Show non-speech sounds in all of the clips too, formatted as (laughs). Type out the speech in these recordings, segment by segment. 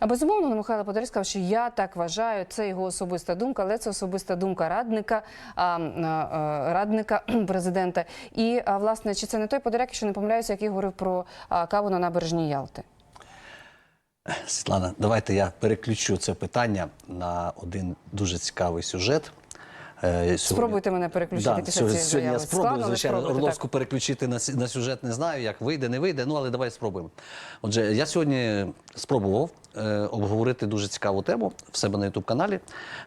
Безумовно, Михайло Подоляк сказав, що я так вважаю, це його особиста думка, але це особиста думка радника, а, радника (clears throat) президента. І власне, чи це не той Подоряк, що не помиляюся, який говорив про каву на набережній Ялти? Світлана, давайте я переключу це питання на один дуже цікавий сюжет. Е, сьогодні- Спробуйте мене переключити Да, після сьогодні, цієї сьогодні я спробую, Складно, звичайно, Орловську переключити на, на сюжет не знаю, як вийде, не вийде. Ну, але давай спробуємо. Отже, я сьогодні спробував е, обговорити дуже цікаву тему в себе на Ютуб-каналі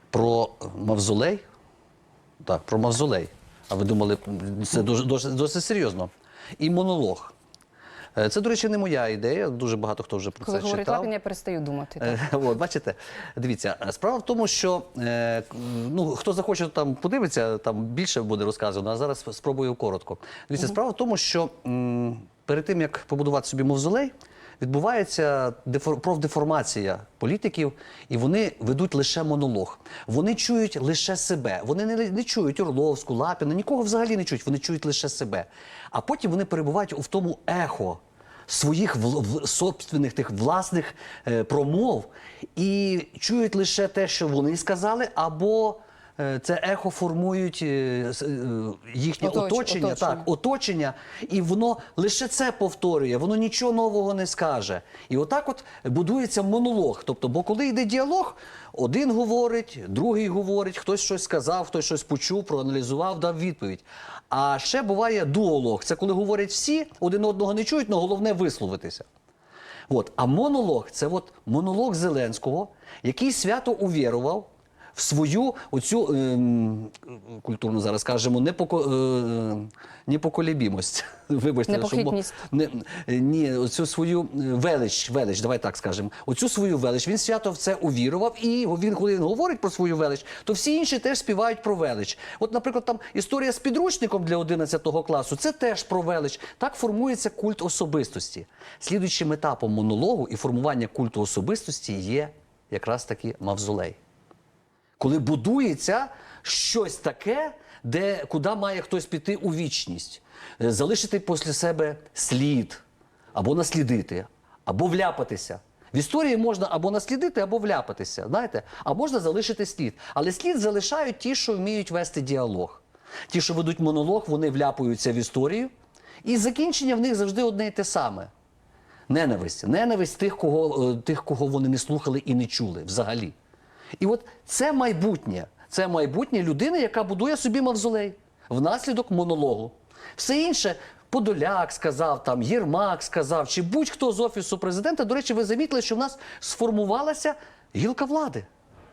про мавзолей. Так, про мавзолей. А ви думали, це дуже, дуже, досить серйозно. І монолог. Е, Це, до речі, не моя ідея. Дуже багато хто вже про Коли це говорить читав. Лапін, я перестаю думати. так. Е, (laughs) От, бачите, дивіться, справа в тому, що е, ну, хто захоче там подивиться, там більше буде розказано, а зараз спробую коротко. Дивіться, справа в тому, що м, перед тим як побудувати собі мавзолей, відбувається дефор- профдеформація політиків, і вони ведуть лише монолог. Вони чують лише себе. Вони не, не чують Орловську, Лапіна, нікого взагалі не чують. Вони чують лише себе. А потім вони перебувають у тому ехо своїх в, в- собственних тих власних е, промов і чують лише те, що вони сказали, або це ехо формують е, е, їхнє оточення, оточення. так, оточення, і воно лише це повторює, воно нічого нового не скаже. І отак от будується монолог. Тобто, бо коли йде діалог, один говорить, другий говорить, хтось щось сказав, хтось щось почув, проаналізував, дав відповідь. А ще буває дуолог. Це коли говорять всі, один одного не чують, але головне висловитися. От. А монолог це от монолог Зеленського, який свято увірував в свою оцю ем, культурно зараз кажемо непоко, е, непоколебімость. (laughs) Вибачте, що Непохитність. не, ні, оцю свою е, велич, велич, давай так скажемо. Оцю свою велич. Він свято в це увірував, і він, коли він говорить про свою велич, то всі інші теж співають про велич. От, наприклад, там історія з підручником для 11 класу це теж про велич. Так формується культ особистості. Слідуючим етапом монологу і формування культу особистості є якраз таки мавзолей коли будується щось таке, де куди має хтось піти у вічність, Е, залишити після себе слід, або наслідити, або вляпатися. В історії можна або наслідити, або вляпатися, знаєте, а можна залишити слід. Але слід залишають ті, що вміють вести діалог. Ті, що ведуть монолог, вони вляпуються в історію, і закінчення в них завжди одне і те саме. Ненависть. Ненависть тих, кого, е, тих, кого вони не слухали і не чули взагалі. І от це майбутнє. Це майбутнє людини, яка будує собі мавзолей внаслідок монологу. Все інше. Подоляк сказав, там Єрмак сказав, чи будь-хто з офісу президента. До речі, ви замітили, що в нас сформувалася гілка влади.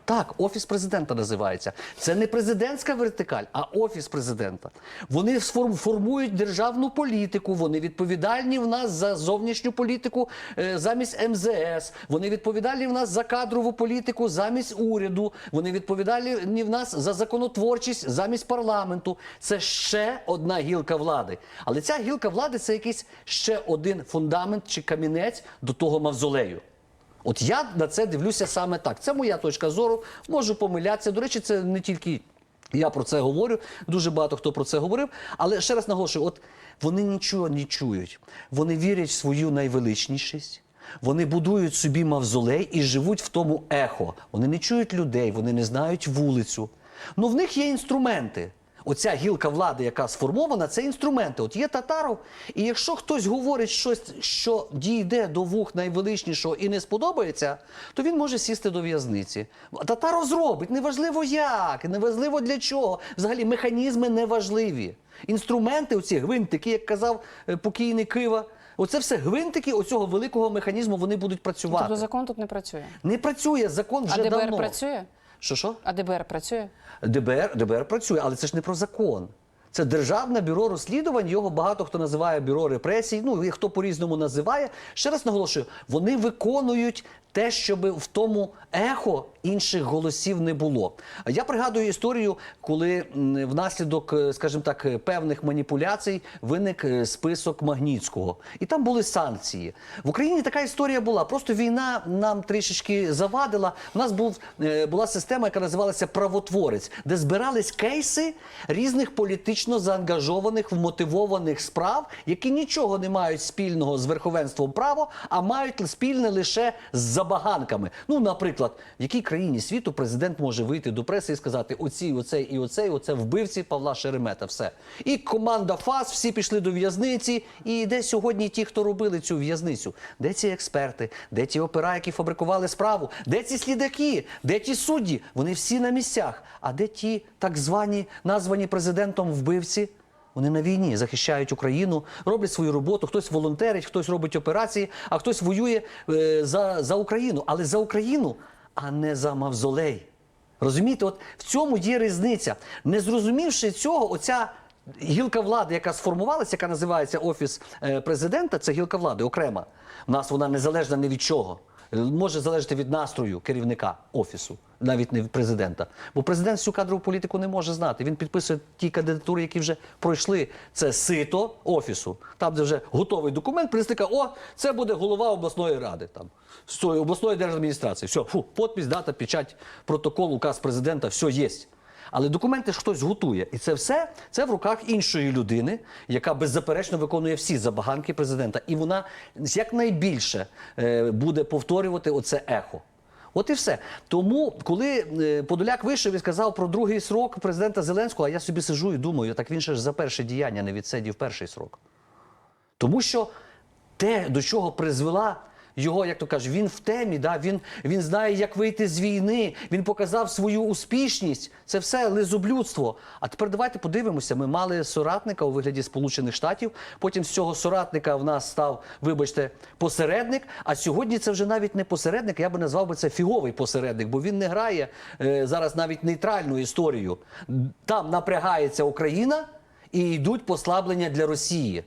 Так, офіс президента називається. Це не президентська вертикаль, а офіс президента. Вони формують державну політику. Вони відповідальні в нас за зовнішню політику е, замість МЗС. Вони відповідальні в нас за кадрову політику замість уряду. Вони відповідальні в нас за законотворчість замість парламенту. Це ще одна гілка влади. Але ця гілка влади це якийсь ще один фундамент чи камінець до того мавзолею. От я на це дивлюся саме так. Це моя точка зору. Можу помилятися. До речі, це не тільки я про це говорю. Дуже багато хто про це говорив. Але ще раз наголошую: от вони нічого не чують. Вони вірять в свою найвеличнішість. Вони будують собі мавзолей і живуть в тому ехо. Вони не чують людей, вони не знають вулицю. Ну в них є інструменти. Оця гілка влади, яка сформована, це інструменти. От є татаров, і якщо хтось говорить щось, що дійде до вух найвеличнішого і не сподобається, то він може сісти до в'язниці. Татаров зробить, неважливо як, неважливо для чого. Взагалі механізми неважливі. Інструменти, оці гвинтики, як казав е, покійний Кива, оце все гвинтики оцього великого механізму вони будуть працювати. Тобто закон тут не працює. Не працює закон вже а ДБР давно. працює? Що що? А ДБР працює? ДБР, ДБР працює, але це ж не про закон. Це Державне бюро розслідувань, його багато хто називає бюро репресій, ну і хто по-різному називає. Ще раз наголошую, вони виконують те, щоб в тому ехо інших голосів не було. Я пригадую історію, коли внаслідок, е, скажімо так, е, певних маніпуляцій виник е, список Магнітського, і там були санкції. В Україні така історія була. Просто війна нам трішечки завадила. У нас був була система, яка називалася правотворець, де збирались кейси різних політично заангажованих, вмотивованих справ, які нічого не мають спільного з верховенством права, а мають спільне лише з забаганками. Ну, наприклад, в якій країні світу президент може вийти до преси і сказати: оці, оцей і оцей, оце вбивці Павла Шеремета. Все. І команда ФАС, всі пішли до в'язниці. І де сьогодні ті, хто робили цю в'язницю? Де ці експерти? Де ті опера, які фабрикували справу? Де ці слідаки? Де ті судді? Вони всі на місцях. А де ті так звані названі президентом вбивці? Вони на війні захищають Україну, роблять свою роботу. Хтось волонтерить, хтось робить операції, а хтось воює е, за, за Україну. Але за Україну, а не за мавзолей. Розумієте, от в цьому є різниця. Не зрозумівши цього, оця гілка влади, яка сформувалася, яка називається Офіс е, президента, це гілка влади окрема. У нас вона незалежна ні від чого. Може залежати від настрою керівника офісу, навіть не від президента. Бо президент всю кадрову політику не може знати. Він підписує ті кандидатури, які вже пройшли. Це сито офісу. Там, де вже готовий документ, президент о, це буде голова обласної ради, там, з обласної держадміністрації. Все, фу, подпись, дата, печать, протокол, указ президента, все є. Але документи ж хтось готує. І це все це в руках іншої людини, яка беззаперечно виконує всі забаганки президента. І вона якнайбільше е, буде повторювати оце ехо. От і все. Тому, коли е, Подоляк вийшов і сказав про другий срок президента Зеленського, а я собі сижу і думаю, так він ще ж за перше діяння не відсидів перший срок. Тому що те, до чого призвела його, як то кажуть, він в темі, да? він, він знає, як вийти з війни, він показав свою успішність. Це все лизоблюдство. А тепер давайте подивимося. Ми мали соратника у вигляді Сполучених Штатів. Потім з цього соратника в нас став, вибачте, посередник. А сьогодні це вже навіть не посередник, я би назвав би це фіговий посередник, бо він не грає е, зараз навіть нейтральну історію. Там напрягається Україна і йдуть послаблення для Росії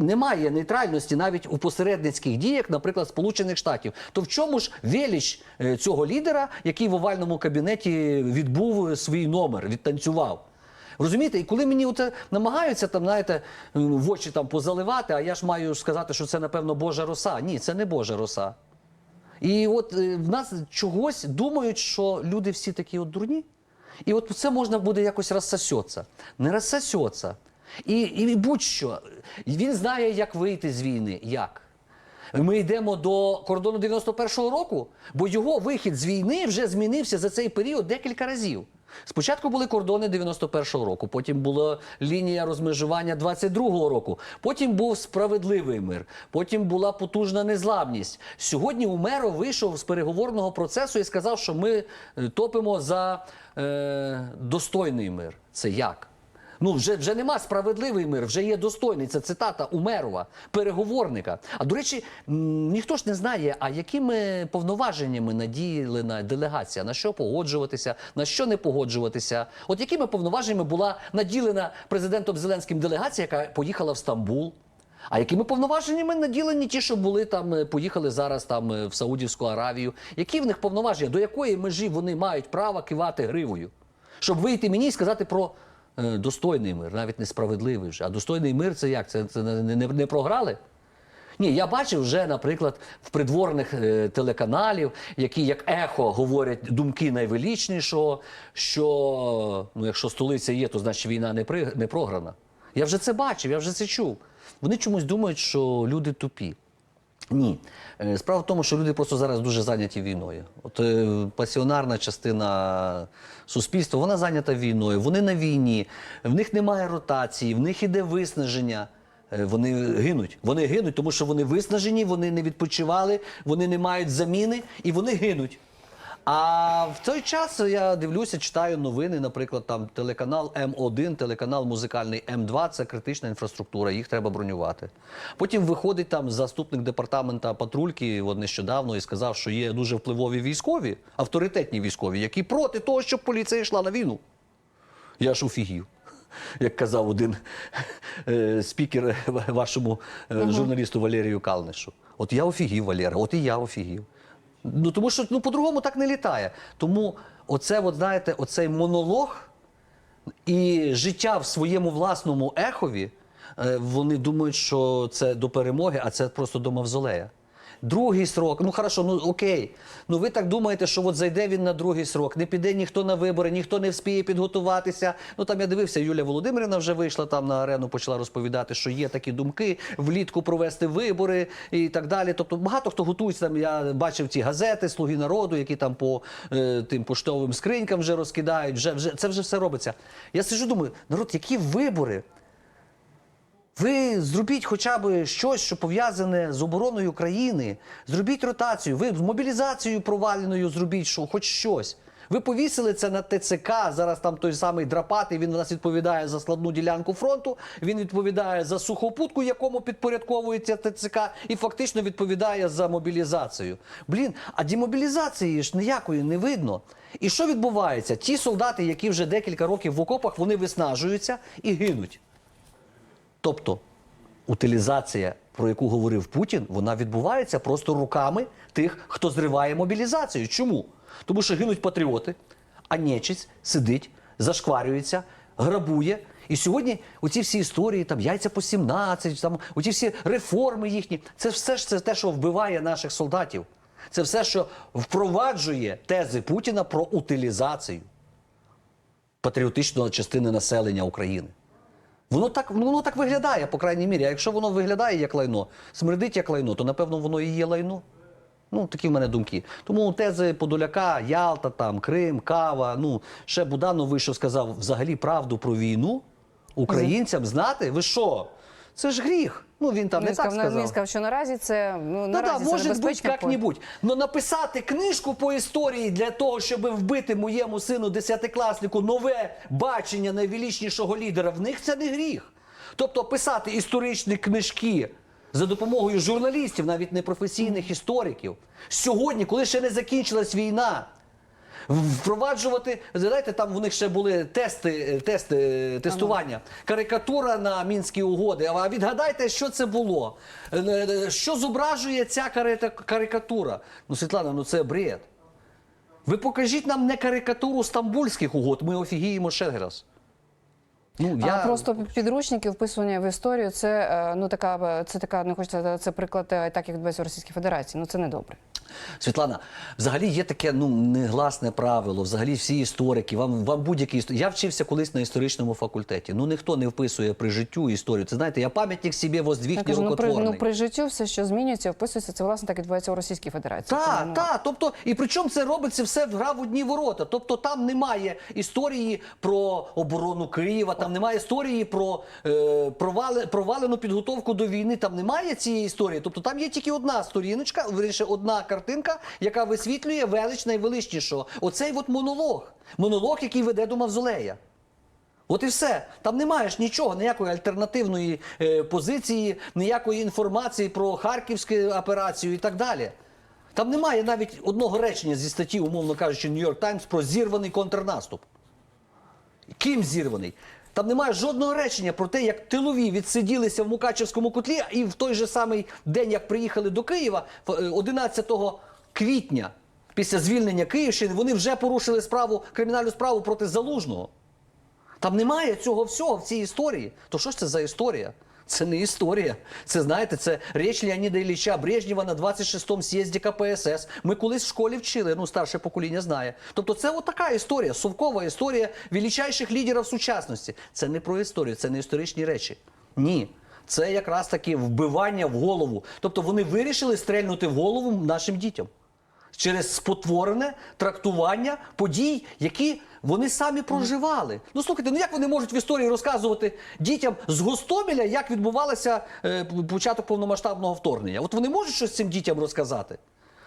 немає нейтральності навіть у посередницьких діях, наприклад, Сполучених Штатів. То в чому ж велич е, цього лідера, який в овальному кабінеті відбув свій номер, відтанцював? Розумієте, і коли мені оце намагаються там, знаєте, в очі там позаливати, а я ж маю сказати, що це напевно Божа роса. Ні, це не Божа роса. І от е, в нас чогось думають, що люди всі такі от дурні. І от це можна буде якось розсосеться. Не розсосеться. І, і будь-що. Він знає, як вийти з війни. Як? Ми йдемо до кордону 91-го року, бо його вихід з війни вже змінився за цей період декілька разів. Спочатку були кордони 91-го року, потім була лінія розмежування 22-го року, потім був справедливий мир, потім була потужна незламність. Сьогодні Умеро вийшов з переговорного процесу і сказав, що ми е, топимо за е, достойний мир. Це як? Ну, вже, вже нема справедливий мир, вже є достойний. Це цитата Умерова, переговорника. А до речі, ніхто ж не знає, а якими повноваженнями наділена делегація, на що погоджуватися, на що не погоджуватися. От якими повноваженнями була наділена президентом Зеленським делегація, яка поїхала в Стамбул? А якими повноваженнями наділені ті, що були там, е, поїхали зараз там е, в Саудівську Аравію? Які в них повноваження? До якої межі вони мають право кивати гривою? Щоб вийти мені і сказати про достойний мир, навіть не справедливий вже. А достойний мир це як? Це, це не, не, не програли? Ні, я бачив вже, наприклад, в придворних е, телеканалів, які як ехо говорять думки найвеличнішого, що ну, якщо столиця є, то значить війна не, при, не програна. Я вже це бачив, я вже це чув. Вони чомусь думають, що люди тупі. Ні. Е, Справа в тому, що люди просто зараз дуже зайняті війною. От е, пасіонарна частина суспільства, вона зайнята війною, вони на війні, в них немає ротації, в них іде виснаження. Е, Вони гинуть. Вони гинуть, тому що вони виснажені, вони не відпочивали, вони не мають заміни і вони гинуть. А в той час я дивлюся, читаю новини, наприклад, там телеканал М1, телеканал музикальний М2 це критична інфраструктура, їх треба бронювати. Потім виходить там заступник департамента патрульки от нещодавно і сказав, що є дуже впливові військові, авторитетні військові, які проти того, щоб поліція йшла на війну. Я ж офігів. (laughs) Як казав один е, спікер вашому е, журналісту Валерію Калнишу. От я офігів, Валера, от і я офігів. Ну тому що ну по-другому так не літає. Тому оце, от, знаєте, оцей монолог і життя в своєму власному ехові, е, вони думають, що це до перемоги, а це просто до мавзолея. Другий срок, ну хорошо, ну окей. Ну ви так думаєте, що от зайде він на другий срок, не піде ніхто на вибори, ніхто не вспіє підготуватися. Ну там я дивився, Юлія Володимирівна вже вийшла там на арену, почала розповідати, що є такі думки влітку провести вибори і так далі. Тобто багато хто готується там. Я бачив ті газети Слуги народу, які там по е, тим поштовим скринькам вже розкидають. Вже вже це вже все робиться. Я сиджу, думаю, народ, які вибори? Ви зробіть хоча б щось, що пов'язане з обороною країни. Зробіть ротацію. Ви з мобілізацією проваленою зробіть що, хоч щось. Ви повісили це на ТЦК. Зараз там той самий драпатий. Він у нас відповідає за складну ділянку фронту. Він відповідає за сухопутку, якому підпорядковується ТЦК, і фактично відповідає за мобілізацію. Блін, а демобілізації ж ніякої не видно. І що відбувається? Ті солдати, які вже декілька років в окопах, вони виснажуються і гинуть. Тобто утилізація, про яку говорив Путін, вона відбувається просто руками тих, хто зриває мобілізацію. Чому? Тому що гинуть патріоти, а нечисть сидить, зашкварюється, грабує. І сьогодні оці всі історії, там яйця по 17, там оці всі реформи їхні, це все ж це те, що вбиває наших солдатів. Це все, що впроваджує тези Путіна про утилізацію патріотичної частини населення України. Воно так, ну, воно так виглядає, по крайній мірі. А якщо воно виглядає як лайно, смердить як лайно, то напевно воно і є лайно. Ну, такі в мене думки. Тому тези Подоляка, Ялта, там, Крим, Кава. Ну, ще Буданов вийшов, сказав взагалі правду про війну українцям знати. Ви що? Це ж гріх. Ну він там не Він так сказав, сказав. він сказав, що наразі це ну Да, наразі да, це може бути як-небудь. Но написати книжку по історії для того, щоб вбити моєму сину десятикласнику нове бачення найвеличнішого лідера, в них це не гріх. Тобто писати історичні книжки за допомогою журналістів, навіть не професійних істориків. Сьогодні, коли ще не закінчилась війна, Впроваджувати, знаєте, там у них ще були тести, тести тестування. Карикатура на мінські угоди. А відгадайте, що це було? Е, е, Що зображує ця карикатура? Ну, Світлана, ну це бред. Ви покажіть нам не карикатуру стамбульських угод, ми офігіємо ще раз. Ну, А просто підручники вписування в історію це е, ну така це така не хочеться це приклад е, так як відбувається в Російській Федерації. Ну це не добре. Світлана, взагалі є таке ну негласне правило. Взагалі всі історики, вам вам будь-який історик. Я вчився колись на історичному факультеті. Ну ніхто не вписує при життю історію. Це знаєте, я пам'ятник собі воздвіг Я кажу, ну при, ну при життю все, що змінюється, вписується, це власне так відбувається у Російській Федерації. Так, Тому, ну, так. Тобто, і причому це робиться все в гра в одні ворота. Тобто там немає історії про оборону Києва, там немає історії про е, провали, провалену підготовку до війни. Там немає цієї історії. Тобто там є тільки одна сторіночка, верніше, одна картинка, яка висвітлює велич найвеличнішого. Оцей от монолог. Монолог, який веде до мавзолея. От і все. Там немає ж нічого, ніякої альтернативної е, позиції, ніякої інформації про харківську операцію і так далі. Там немає навіть одного речення зі статті, умовно кажучи, Нью-Йорк Таймс про зірваний контрнаступ. Ким зірваний? Там немає жодного речення про те, як тилові відсиділися в Мукачевському котлі, і в той же самий день, як приїхали до Києва, е, 11 квітня, після звільнення Київщини, вони вже порушили справу, кримінальну справу проти Залужного. Там немає цього всього в цій історії. То що ж це за історія? Це не історія. Це знаєте, це річ Леоніда Ілліча Брежнєва на 26-му з'їзді КПСС. Ми колись в школі вчили, ну старше покоління знає. Тобто, це отака історія, совкова історія величайших лідерів сучасності. Це не про історію, це не історичні речі. Ні. Це якраз таки вбивання в голову. Тобто вони вирішили стрельнути в голову нашим дітям через спотворене трактування подій, які вони самі проживали. Ну слухайте, ну як вони можуть в історії розказувати дітям з Гостомеля, як відбувалося е, початок повномасштабного вторгнення? От вони можуть щось цим дітям розказати?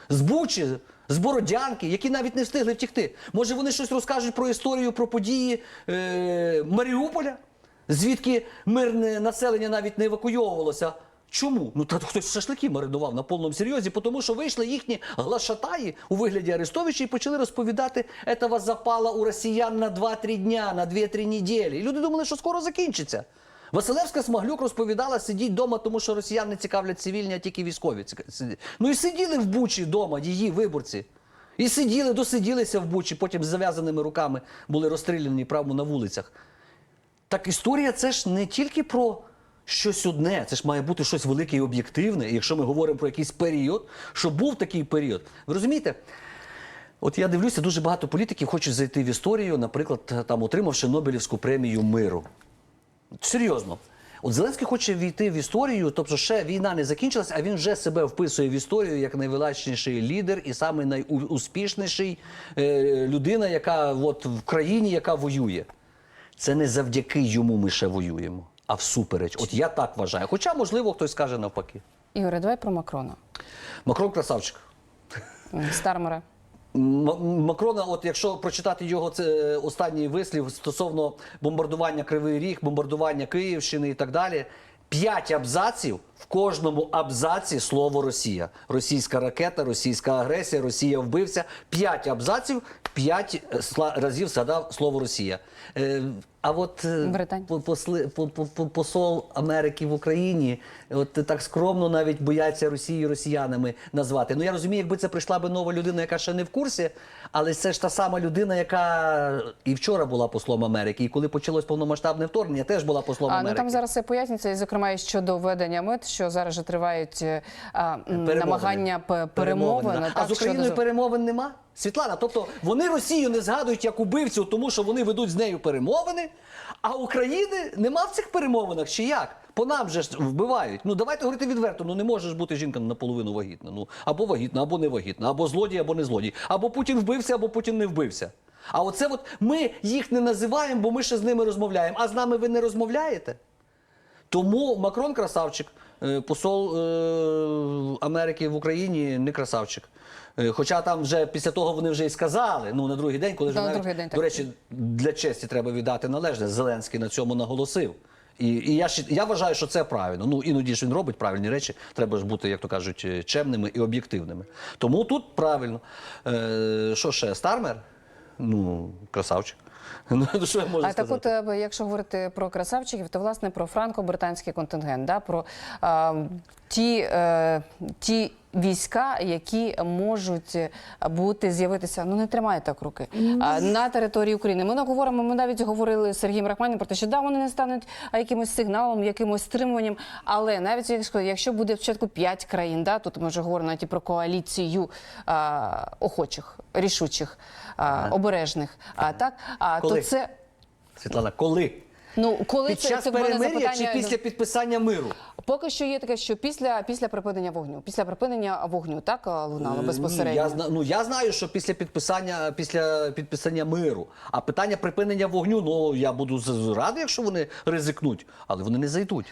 З Бучі, з Бородянки, які навіть не встигли втікти. Може, вони щось розкажуть про історію, про події е, Маріуполя, звідки мирне населення навіть не евакуйовувалося. Чому? Ну та хтось шашлики маринував на повному серйозі, тому що вийшли їхні глашатаї у вигляді Арестовича і почали розповідати, этого запала у росіян на 2-3 дня, на 2-3 неділі. І люди думали, що скоро закінчиться. Василевська Смаглюк розповідала, сидіть вдома, тому що росіян не цікавлять цивільні, а тільки військові. Ну і сиділи в Бучі вдома, її виборці. І сиділи, досиділися в Бучі, потім з зав'язаними руками були розстріляні прямо на вулицях. Так історія це ж не тільки про щось одне, це ж має бути щось велике і об'єктивне. І якщо ми говоримо про якийсь період, що був такий період. Ви розумієте? От я дивлюся, дуже багато політиків хочуть зайти в історію, наприклад, там отримавши Нобелівську премію миру. Серйозно. От Зеленський хоче війти в історію, тобто ще війна не закінчилась, а він вже себе вписує в історію як найвеличніший лідер і саме найуспішніший е, людина, яка от в країні, яка воює. Це не завдяки йому ми ще воюємо, а всупереч. От я так вважаю. Хоча, можливо, хтось скаже навпаки. Ігоре, давай про Макрона. Макрон красавчик. Стармера. Макрона, от якщо прочитати його це е, останній вислів стосовно бомбардування Кривий Ріг, бомбардування Київщини і так далі. П'ять абзаців в кожному абзаці слово Росія. Російська ракета, російська агресія, Росія вбився. П'ять абзаців, п'ять е, разів згадав слово Росія. А от е, посли- по- по- по- посол Америки в Україні, от так скромно навіть бояться Росії росіянами назвати. Ну я розумію, якби це прийшла би нова людина, яка ще не в курсі, але це ж та сама людина, яка і вчора була послом Америки, і коли почалось повномасштабне вторгнення, теж була послом А, ну там зараз все пояснюється, і зокрема і щодо введення мит, що зараз же тривають е, а, Перемовини. намагання перемовин. да. так, а з Україною щодо- перемовин нема? Світлана, тобто вони Росію не згадують як убивцю, тому що вони ведуть з нею перемовини, а України нема в цих перемовинах чи як? По нам же ж вбивають. Ну давайте говорити відверто. Ну не може ж бути жінка наполовину вагітна. Ну або вагітна, або не вагітна, або злодій, або не злодій. Або Путін вбився, або Путін не вбився. А оце от ми їх не називаємо, бо ми ще з ними розмовляємо. А з нами ви не розмовляєте? Тому Макрон красавчик, е, посол е, Америки в Україні не красавчик. Е, Хоча там вже після того вони вже і сказали, ну на другий день, коли Да, ж на навіть, день, до речі, для честі треба віддати належне. Зеленський на цьому наголосив. І, і я, я вважаю, що це правильно. Ну іноді ж він робить правильні речі. Треба ж бути, як то кажуть, чемними і об'єктивними. Тому тут правильно. Е, що ще? Стармер? Ну, красавчик. Ну, що я можу А так, от, е, якщо говорити про красавчиків, то власне про франко-британський контингент, да, про а, ті, е, ті війська, які можуть е, бути з'явитися, ну не тримай так руки а, на території України. Ми не говоримо. Ми навіть говорили з Сергієм Рахманіним про те, що да, вони не стануть якимось сигналом, якимось стримуванням. Але навіть якщо, якщо буде спочатку п'ять країн, да, тут ми вже говоримо навіть і про коаліцію а, охочих, рішучих, а, обережних. А так, а Коли? то це. Світлана, коли? Ну, коли Під це, час це перемир'я чи після підписання миру? Поки що є таке, що після, після припинення вогню. Після припинення вогню, так е, лунало Е, безпосередньо. Ні, я, зна- ну, я знаю, що після підписання, після підписання миру, а питання припинення вогню, ну я буду радий, якщо вони ризикнуть, але вони не зайдуть.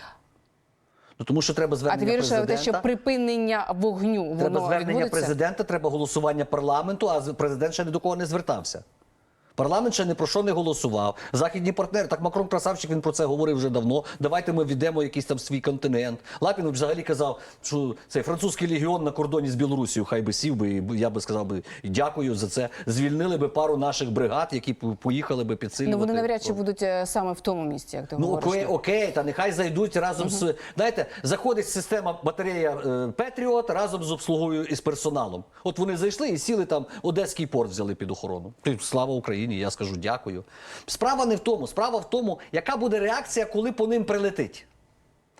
Ну, тому що треба а звернення ти віриш президента. те, що припинення вогню Треба воно звернення відбудеться? президента, треба голосування парламенту, а президент ще ні до кого не звертався. Парламент ще ні про що не голосував. Західні партнери, так Макрон красавчик, він про це говорив вже давно. Давайте ми введемо якийсь там свій континент. Лапін взагалі казав, що цей французький легіон на кордоні з Білорусією хай би сів би, і я би сказав би дякую за це. Звільнили би пару наших бригад, які поїхали би підсилювати. Ну вони навряд чи будуть е, саме в тому місці, як ти Ну говориш. окей, окей, та нехай зайдуть разом з знаєте, заходить система батарея е, Петріот разом з обслугою і з персоналом. От вони зайшли і сіли там Одеський порт взяли під охорону. Слава Україні! Я скажу дякую. Справа не в тому. Справа в тому, яка буде реакція, коли по ним прилетить.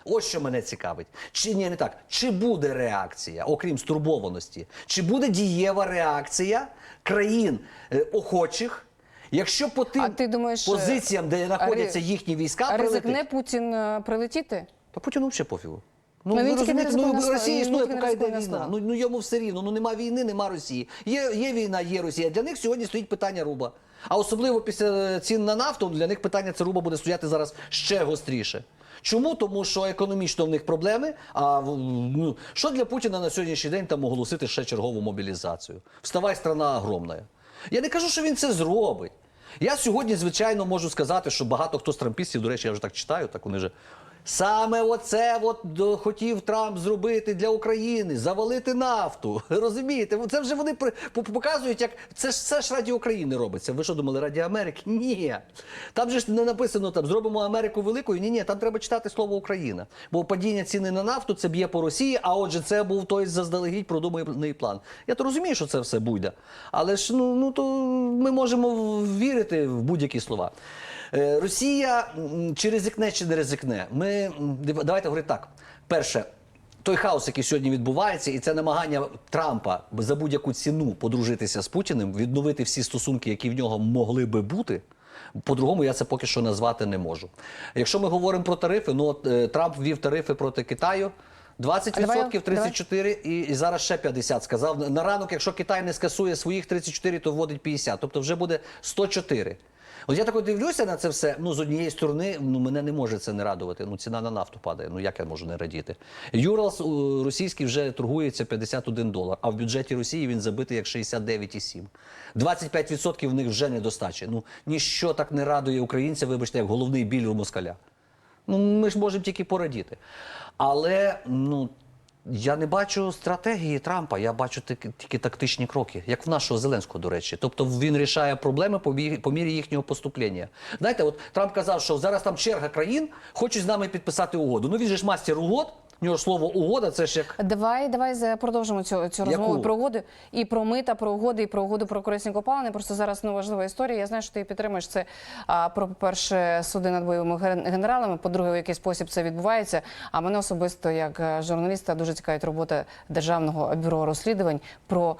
Ось що мене цікавить. Чи ні, не так. Чи буде реакція, окрім стурбованості, чи буде дієва реакція країн е, охочих, якщо по тим А ти думаєш, е, позиціям, де знаходяться їхні війська, А прилетить? ризикне Путін е, прилетіти? Та Путіну взагалі пофігу. Ну, ви розумієте, ну, Росія існує, поки йде війна. Ну, ну йому все рівно, ну нема війни, нема Росії. Є, є війна, є Росія. Для них сьогодні стоїть питання руба. А особливо після цін на нафту, для них питання це руба буде стояти зараз ще гостріше. Чому? Тому що економічно в них проблеми. А ну, що для Путіна на сьогоднішній день там оголосити ще чергову мобілізацію? Вставай, страна огромна. Я не кажу, що він це зробить. Я сьогодні, звичайно, можу сказати, що багато хто з трампістів, до речі, я вже так читаю, так вони вже Саме оце от хотів Трамп зробити для України, завалити нафту. (laughs) Розумієте? Це вже вони показують, як це ж це ж раді України робиться. Ви що думали, раді Америки? (laughs) Ні. Там же ж не написано там зробимо Америку великою. Ні, ні, там треба читати слово Україна. Бо падіння ціни на нафту це б'є по Росії. А отже, це був той заздалегідь продуманий план. Я то розумію, що це все буде. Але ж ну, ну то ми можемо вірити в будь-які слова. Е, Росія чи ризикне, чи не ризикне. Ми давайте говорити так. Перше, той хаос, який сьогодні відбувається, і це намагання Трампа за будь-яку ціну подружитися з Путіним, відновити всі стосунки, які в нього могли би бути. По-другому я це поки що назвати не можу. Якщо ми говоримо про тарифи, ну от е, Трамп ввів тарифи проти Китаю. 20%, Давай, 34 і, і зараз ще 50 сказав. На ранок, якщо Китай не скасує своїх 34, то вводить 50. Тобто вже буде 104. От я так дивлюся на це все. Ну, з однієї сторони, ну мене не може це не радувати. Ну, ціна на нафту падає. Ну як я можу не радіти? Юралс у, російський вже торгується 51 долар, а в бюджеті Росії він забитий як 69,7. 25% в них вже недостача. Ну ніщо так не радує українця, вибачте, як головний біль у москаля. Ну, ми ж можемо тільки порадіти. Але ну, я не бачу стратегії Трампа, я бачу тільки, тактичні кроки, як в нашого Зеленського, до речі. Тобто він рішає проблеми по мірі їхнього поступлення. Знаєте, от Трамп казав, що зараз там черга країн хочуть з нами підписати угоду. Ну він же ж мастер угод, в нього ж слово угода, це ж як. Давай, давай продовжимо цю, цю розмову Яку? про угоди і про мита, про угоди, і про угоду про корисні копалини. Просто зараз ну, важлива історія. Я знаю, що ти підтримуєш це. А про перше суди над бойовими ген- генералами. По-друге, в який спосіб це відбувається. А мене особисто як е, журналіста дуже цікавить робота державного бюро розслідувань про